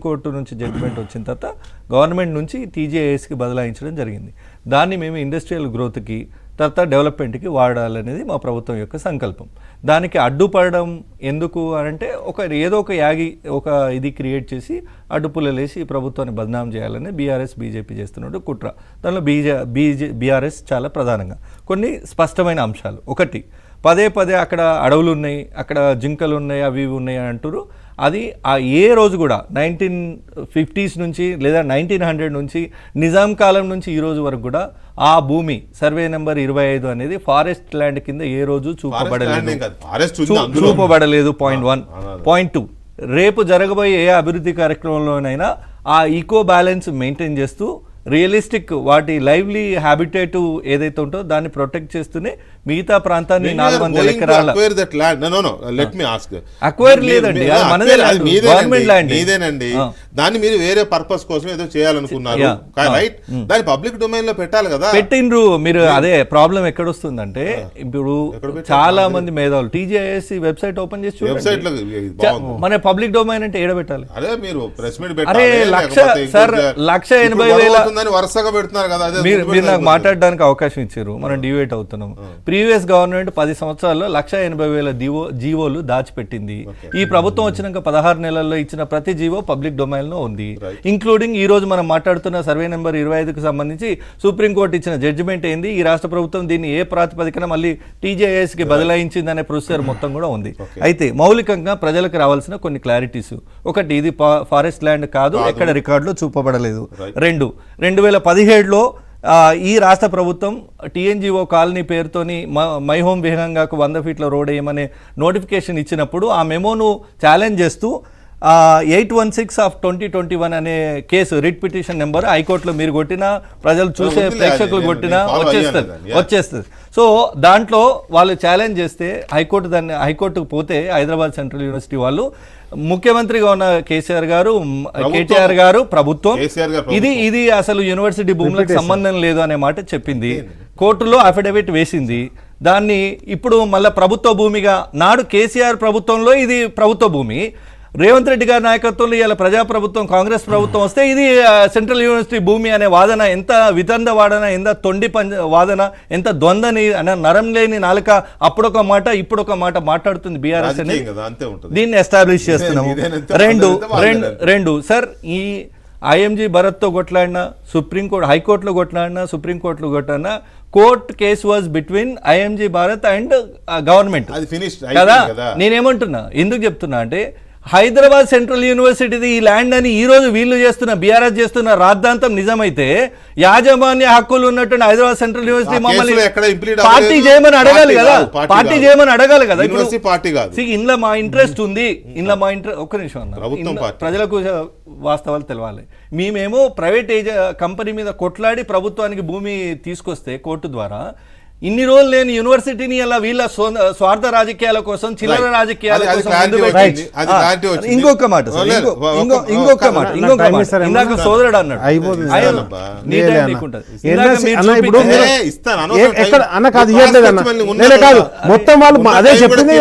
Court నుంచి judgement వచ్చిన తర్వాత గవర్నమెంట్ నుంచి టీజీఐఎస్కి బదలాయించడం జరిగింది. దాన్ని మేము ఇండస్ట్రియల్ గ్రోత్కి తర్వాత డెవలప్మెంట్కి వాడాలనేది మా ప్రభుత్వం యొక్క సంకల్పం. దానికి అడ్డుపడడం ఎందుకు అంటే ఒక ఏదో ఒక యాగి ఒక ఇది క్రియేట్ చేసి అడ్డుపుల్లలేసి ఈ ప్రభుత్వాన్ని బదనాం చేయాలని బీఆర్ఎస్ బీజేపీ చేస్తున్నట్టు కుట్ర. దానిలో బీజే బీజే బీఆర్ఎస్ చాలా ప్రధానంగా. కొన్ని స్పష్టమైన అంశాలు. ఒకటి పదే పదే అక్కడ అడవులు ఉన్నాయి అక్కడ జింకలు ఉన్నాయి అవి ఇవి ఉన్నాయి అంటారు అది ఆ ఏ రోజు కూడా నైన్టీన్ ఫిఫ్టీస్ నుంచి లేదా నైన్టీన్ హండ్రెడ్ నుంచి నిజాం కాలం నుంచి ఈ రోజు వరకు కూడా ఆ భూమి సర్వే నెంబర్ ఇరవై ఐదు అనేది ఫారెస్ట్ ల్యాండ్ కింద ఏ రోజు చూపబడలేదు. చూపబడలేదు పాయింట్ వన్. Point two. రేపు జరగబోయే ఏ అభివృద్ధి కార్యక్రమంలోనైనా ఆ ఈకో బ్యాలెన్స్ మెయింటైన్ చేస్తూ రియలిస్టిక్ వాటి లైవ్లీ హ్యాబిటేట్ ఏదైతే ఉంటుందో దాన్ని ప్రొటెక్ట్ చేస్తూనే మిగతా ప్రాంతాన్ని నాలుగు వందల ఎకరాల లేదండి, మీదేనండి, ఆ. దాన్ని మీరు వేరే పర్పస్ కోసం ఏదో చేయాలనుకున్నారు. రైట్ దాన్ని పబ్లిక్ డొమైన్లో పెట్టాలి కదా. పెట్టిండ్రు. మీరు అదే ప్రాబ్లం ఇప్పుడు ఎక్కడ పెట్టారు? చాలా మంది మేధావులు. టీజీఐఎస్ వెబ్సైట్ ఓపెన్ చేసి. వెబ్సైట్ మన పబ్లిక్ డొమైన్ అంటే ఏడ పెట్టాలి? అదే మీరు ప్రెస్ మీట్ పెట్టాలి. లక్ష- సార్. లక్ష ఇప్పుడు ఎనభై వేల- అవుతుందని వరుసగా పెడుతున్నారు కదా మీరు. మీరు నాకు మాట్లాడడానికి అవకాశం ఇచ్చారు. మనం డివేట్ అవుతున్నాం. ప్రీవియస్ గవర్నమెంట్ పది సంవత్సరాల్లో లక్ష ఎనభై వేల జీవో జీవోలు దాచిపెట్టింది. ఈ ప్రభుత్వం వచ్చినాక పదహారు నెలల్లో ఇచ్చిన ప్రతి జీవో పబ్లిక్ డొమైన్లో ఉంది ఇంక్లూడింగ్ ఈ రోజు మనం మాట్లాడుతున్న సర్వే నెంబర్ ఇరవై ఐదుకు సంబంధించి సుప్రీంకోర్టు ఇచ్చిన జడ్జిమెంట్ ఏంది? ఈ రాష్ట్ర ప్రభుత్వం దీన్ని ఏ ప్రాతిపదికన మళ్ళీ టీజేఎస్కి బదలాయించింది అనే ప్రొసీజర్ మొత్తం కూడా ఉంది. అయితే మౌలికంగా ప్రజలకు రావాల్సిన కొన్ని క్లారిటీస్. ఒకటి ఇది ఫారెస్ట్ ల్యాండ్ కాదు ఎక్కడ రికార్డులో చూపబడలేదు. రెండు రెండు వేల పదిహేడులో ఈ రాష్ట్ర ప్రభుత్వం టీఎన్జిఓ కాలనీ పేరుతోని మ- మై హోమ్ విహంగాకు వంద ఫీట్ల రోడ్ వేయమనే నోటిఫికేషన్ ఇచ్చినప్పుడు ఆ మెమోను ఛాలెంజ్ చేస్తూ eight one six of twenty twenty one అనే కేసు రిట్ పిటిషన్ నెంబర్ హైకోర్టులో మీరు కొట్టినా ప్రజలు చూసే ప్రేక్షకులు కొట్టినా వచ్చేస్తుంది. వచ్చేస్తుంది. సో దాంట్లో వాళ్ళు ఛాలెంజ్ చేస్తే హైకోర్టు దాన్ని హైకోర్టుకు పోతే హైదరాబాద్ సెంట్రల్ యూనివర్సిటీ వాళ్ళు ముఖ్యమంత్రిగా ఉన్న కేసీఆర్ గారు కేటీఆర్ గారు ప్రభుత్వం. ఇది ఇది అసలు యూనివర్సిటీ భూములకు సంబంధం లేదు అనే మాట చెప్పింది. కోర్టులో అఫిడవిట్ వేసింది. దాన్ని ఇప్పుడు మళ్ళీ ప్రభుత్వ భూమిగా నాడు కేసీఆర్ ప్రభుత్వంలో ఇది ప్రభుత్వ భూమి. రేవంత్ రెడ్డి గారి నాయకత్వంలో ఇవాళ ప్రజాప్రభుత్వం కాంగ్రెస్ ప్రభుత్వం వస్తే ఇది సెంట్రల్ యూనివర్సిటీ భూమి అనే వాదన ఎంత వితంద వాదన ఎంత తొండి పంజ వాదన ఎంత ద్వంద్వని అనే నరం లేని నాలుక అప్పుడొక మాట ఇప్పుడొక మాట మాట్లాడుతుంది బీఆర్ఎస్ ఉంటుంది. దీన్ని ఎస్టాబ్లిష్ చేస్తున్నాము. రెండు. రెండు రెండు. సార్ ఈ ఐఎంజీ భరత్తో కొట్లాడినా సుప్రీంకోర్టు హైకోర్టులో కొట్లాడినా సుప్రీంకోర్టులో కొట్లాడినా court case was between IMG Bharat and government. కదా. నేనేమంటున్నా? ఎందుకు చెప్తున్నా అంటే హైదరాబాద్ సెంట్రల్ యూనివర్సిటీది ఈ ల్యాండ్ అని ఈ రోజు వీళ్ళు చేస్తున్న బీఆర్ఎస్ చేస్తున్న రాద్ధాంతం నిజమైతే యాజమాన్య హక్కులు ఉన్నటువంటి హైదరాబాద్ సెంట్రల్ యూనివర్సిటీ మమ్మల్ని పార్టీ. చేయమని అడగాలి కదా పార్టీ. చేయమని అడగాలి కదా ఇప్పుడు పార్టీ కాదు ఇందులో మా ఇంట్రెస్ట్ ఉంది ఇందులో మా ఇంట్రెస్ట్ ఒక్క నిమిషం అన్న. ప్రజలకు వాస్తవాలు తెలవాలి మేమేమో ప్రైవేట్ ఏజ కంపెనీ మీద కొట్లాడి ప్రభుత్వానికి భూమి తీసుకొస్తే కోర్టు ద్వారా ఇన్ని రోజులు లేని యూనివర్సిటీని అలా వీళ్ళ స్వ- స్వార్థ రాజకీయాల కోసం చిల్లర. రాజకీయాల కోసం. ఇంకొక మాట ఇంకొక మాట ఇంకొక మాట? ఇందాక? సోదరుడు అన్నాడు. అయిపోతుంది కాదు. మొత్తం వాళ్ళు అదే చెప్పింది.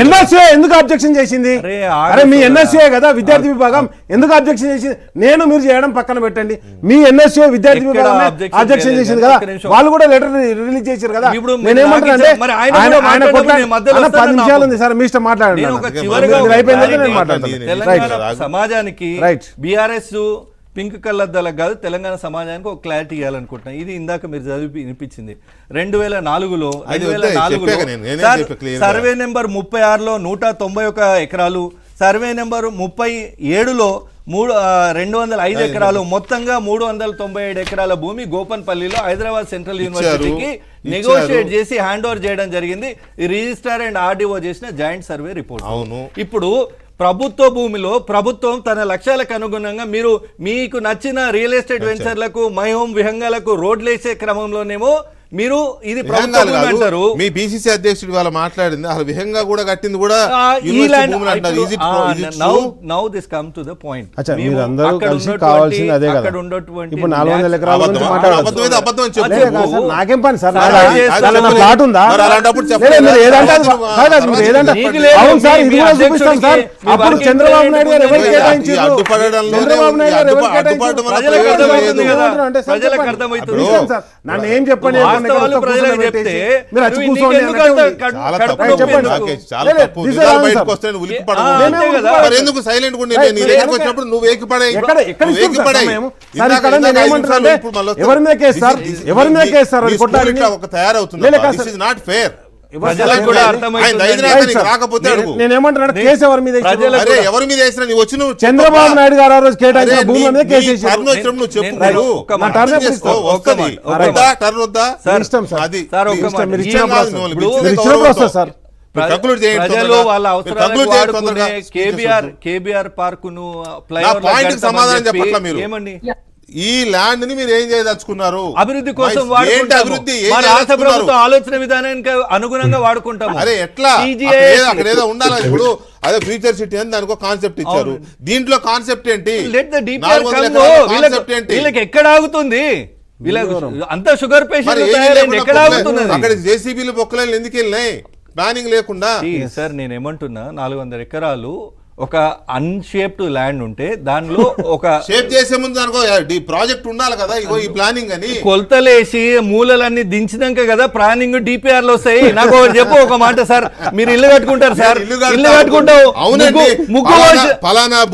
ఎన్ఎస్ఏ ఎందుకు అబ్జెక్షన్ చేసింది? అరే, అరే మీ ఎన్ఎస్ఏ కదా? విద్యార్థి విభాగం ఎందుకు అబ్జెక్షన్ చేసింది? నేను మీరు చేయడం పక్కన పెట్టండి. మీ ఎన్ఎస్ఏ విద్యార్థి విభాగం అబ్జెక్షన్. చేసింది కదా. వాళ్ళు కూడా లెటర్ రిలీజ్ చేశారు కదా ఇప్పుడు మీరు నేనేమంటున్నా నాకు అంటే ఇచ్చారు. మరి ఆయన ఆయన కూడా ఆయన మాట్లాడేటప్పుడు కొట్లా- నేను మధ్యలో అన్న పది నిమిషాలు ఉంది సార్ మీ ఇష్టం మాట్లాడండి. సమాజానికి రైట్. బీఆర్ఎస్ పింక్ కళ్ళద్దాలకు కాదు తెలంగాణ సమాజానికి ఒక క్లారిటీ ఇవ్వాలనుకుంటున్నాను ఇది ఇందాక మీరు చదివి వినిపించింది రెండు వేల నాలుగులో రెండు వేల నాలుగులో. సర్వే నెంబర్ ముప్పై ఆరులో నూట తొంభై ఒక ఎకరాలు సర్వే నెంబర్ ముప్పై ఏడులో మూడు రెండు వందల ఐదు ఎకరాలు మొత్తంగా మూడు వందల తొంభై ఏడు ఎకరాల భూమి గోపన్పల్లిలో హైదరాబాద్ సెంట్రల్ యూనివర్సిటీకి. నెగోషియేట్ చేసి హ్యాండ్ ఓవర్ చేయడం జరిగింది. ఈ రిజిస్ట్రార్ అండ్ ఆర్డీఓ చేసిన జాయింట్ సర్వే రిపోర్ట్. అవును. ఇప్పుడు ప్రభుత్వ భూమిలో ప్రభుత్వం తన లక్ష్యాలకు అనుగుణంగా మీరు మీకు నచ్చిన రియల్ ఎస్టేట్ వెంచర్లకు మై హోమ్ విహంగాలకు రోడ్లు వేసే క్రమంలోనేమో మీరు ఇది. అంటారు మీ బీసీసీ అధ్యక్షుడు వాళ్ళ మాట్లాడింది. అసలు విహంగా కూడా కట్టింది కూడా now this come to the point అచ్చా మీరు అందరూ కలిసి కావాల్సింది అదే కదా. ఇప్పుడు నాలుగు వందల ఎకరాల గురించి అబద్ధం. మాట్లాడాలి అబద్ధం అయితే అబద్ధం అని చెప్పు. లేదు కాదు సార్, నాకేం పని సార్? ప్లాట్ ఉందా? అప్పుడు చంద్రబాబు నాయుడు గారు ఎవరు కేటాయించారు? అడ్డుపడడంలోనే చంద్రబాబు నాయుడు గారు ఎవరు సార్. నన్ను ఏం చెప్పండి ఎందుకు? సైలెంట్ వచ్చినప్పుడు నువ్వు ఏకిపడే. ఎవరి మీద కేసు సార్? ఎవరి మీద కేసు సార్? ఒక తయారవుతుంది నాట్ ఫేర్ కేసు ఎవరి మీద ఎవరి మీద వేసినా నీ వచ్చి నువ్వు చంద్రబాబు. నాయుడు గారు ఆ రోజు కేటాయించిన మీద కేసు నువ్వు చెప్పు? సార్, ప్రజలు. వాళ్ళ. కేబిఆర్ కేబిఆర్ పార్క్ను సమాధానం చెప్పట్లా మీరు. ఏమండి? ఈ ల్యాండ్ని మీరు ఏం చేయదలుచుకున్నారు? అభివృద్ధి కోసం. అభివృద్ధి? రాష్ట్ర? ప్రభుత్వం ఆలోచన విధానానికి అనుగుణంగా వాడుకుంటాము. అరే ఎట్లా? అక్కడ ఏదో- ఉండాలి. ఇప్పుడు అదే ఫ్యూచర్ సిటీ అని దానికి కాన్సెప్ట్ ఇచ్చారు. దీంట్లో కాన్సెప్ట్ ఏంటి? వీళ్ళకి కాన్సెప్ట్ ఏంటి? వీళ్ళకి ఎక్కడ ఆగుతుంది? అంత షుగర్ పేషెంట్ ఎక్కడ ఆగుతున్నది అక్కడ జేసీబీలు బొక్కలు ఎందుకు వెళ్ళినాయి? ప్లానింగ్ లేకుండా. సార్ నేను ఏమంటున్నా నాలుగు వందల ఎకరాలు ఒక అన్షేప్డ్ ల్యాండ్ ఉంటే దానిలో ఒక షేప్ చేసే ముందు అనుకో ఈ ప్రాజెక్ట్ ఉండాలి కదా ఇగో ఈ ప్లానింగ్ అని. కొలతలేసి మూలలన్నీ దించినాక కదా ప్లానింగ్ డిపిఆర్లో వస్తాయి. నాకు చెప్పు ఒక మాట సార్. మీరు ఇల్లు కట్టుకుంటారు సార్. ఇల్లు కట్టుకుంటావు. అవునండి. ముగ్గు- ముగ్గు పలానా-